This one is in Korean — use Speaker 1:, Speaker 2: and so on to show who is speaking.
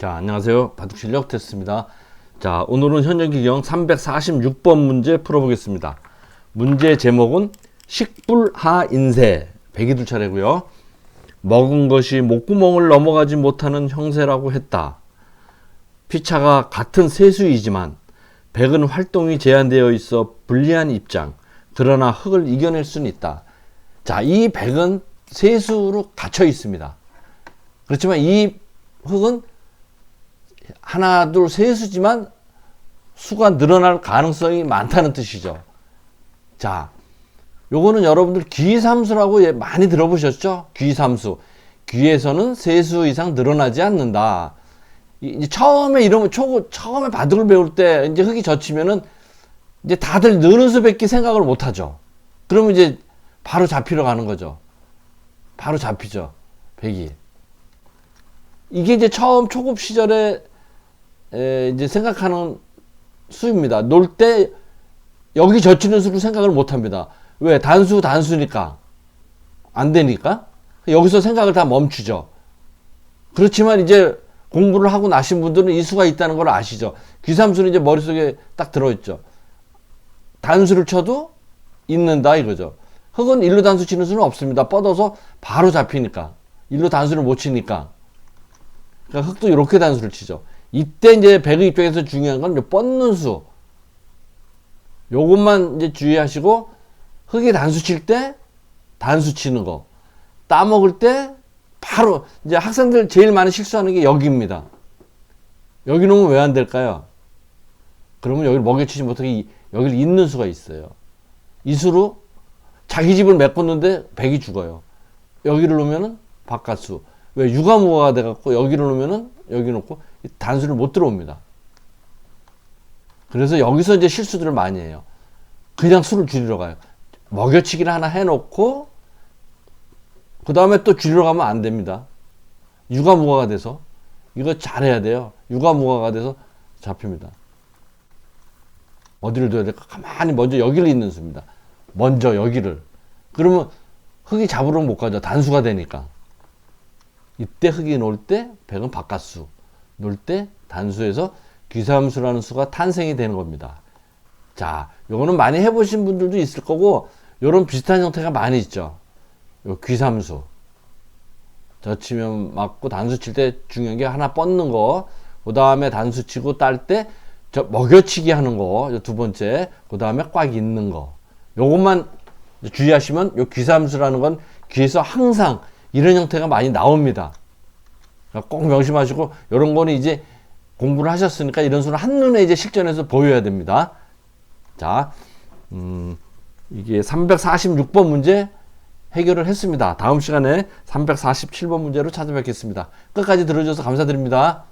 Speaker 1: 자, 안녕하세요. 바둑 실력 테스트입니다. 자, 오늘은 현역기경 346번 문제 풀어보겠습니다. 문제 제목은 식불하 인세. 백이둘 차례고요. 먹은 것이 목구멍을 넘어가지 못하는 형세라고 했다. 피차가 같은 세수이지만 백은 활동이 제한되어 있어 불리한 입장. 그러나 흙을 이겨낼 수는 있다. 자, 이 백은 세수로 갇혀 있습니다. 그렇지만 이 흙은 하나, 둘, 세 수지만 수가 늘어날 가능성이 많다는 뜻이죠. 자, 요거는 여러분들 귀삼수라고 예, 많이 들어보셨죠? 귀삼수. 귀에서는 세 수 이상 늘어나지 않는다. 이- 이제 처음에 이러면 초, 처음에 바둑을 배울 때 이제 흙이 젖히면은 이제 다들 느는 수밖에 생각을 못 하죠. 그러면 이제 바로 잡히러 가는 거죠. 바로 잡히죠. 백이. 이게 이제 처음 초급 시절에 에, 이제 생각하는 수입니다. 놀 때 여기 젖히는 수를 생각을 못 합니다. 왜? 단수, 단수니까. 안 되니까. 여기서 생각을 다 멈추죠. 그렇지만 이제 공부를 하고 나신 분들은 이 수가 있다는 걸 아시죠. 귀삼수는 이제 머릿속에 딱 들어있죠. 단수를 쳐도 있는다 이거죠. 흙은 일루 단수 치는 수는 없습니다. 뻗어서 바로 잡히니까. 일루 단수를 못 치니까. 그러니까 흙도 이렇게 단수를 치죠. 이때 이제 배그 입장에서 중요한 건 뻗는 수. 요것만 이제 주의하시고 흙이 단수 칠 때 단수 치는 거. 따먹을 때 바로 이제 학생들 제일 많이 실수하는 게 여기입니다. 여기 놓으면 왜 안 될까요? 그러면 여기를 먹여치지 못하게 이- 여기를 잇는 수가 있어요. 이 수로 자기 집을 메꿨는데 백이 죽어요. 여기를 놓으면은 바깥수. 왜 유가무가가 돼갖고 여기를 놓으면은 여기 놓고 이 단수를 못 들어옵니다. 그래서 여기서 이제 실수들을 많이 해요. 그냥 수를 줄이러 가요. 먹여치기를 하나 해놓고 그 다음에 또 줄이러 가면 안 됩니다. 유가무가가 돼서 이거 잘해야 돼요. 유가무가가 돼서 잡힙니다. 어디를 둬야 될까? 가만히 먼저 여기를 잇는 수입니다. 먼저 여기를. 그러면 흙이 잡으러 못 가죠. 단수가 되니까. 이때 흙이 놀때 백은 바깥수. 놀때 단수에서 귀삼수라는 수가 탄생이 되는 겁니다. 자, 요거는 많이 해보신 분들도 있을 거고, 요런 비슷한 형태가 많이 있죠. 요 귀삼수. 젖히면 맞고 단수 칠 때 중요한 게 하나 뻗는 거, 그 다음에 단수 치고 딸 때 저 먹여치기 하는 거, 요두 번째, 그 다음에 꽉 있는 거. 요것만 주의하시면 요 귀삼수라는 건 귀에서 항상 이런 형태가 많이 나옵니다. 꼭 명심하시고 이런 거는 이제 공부를 하셨으니까 이런 수는 한눈에 이제 실전에서 보여야 됩니다. 자, 음, 이게 346번 문제 해결을 했습니다. 다음 시간에 347번 문제로 찾아뵙겠습니다. 끝까지 들어주셔서 감사드립니다.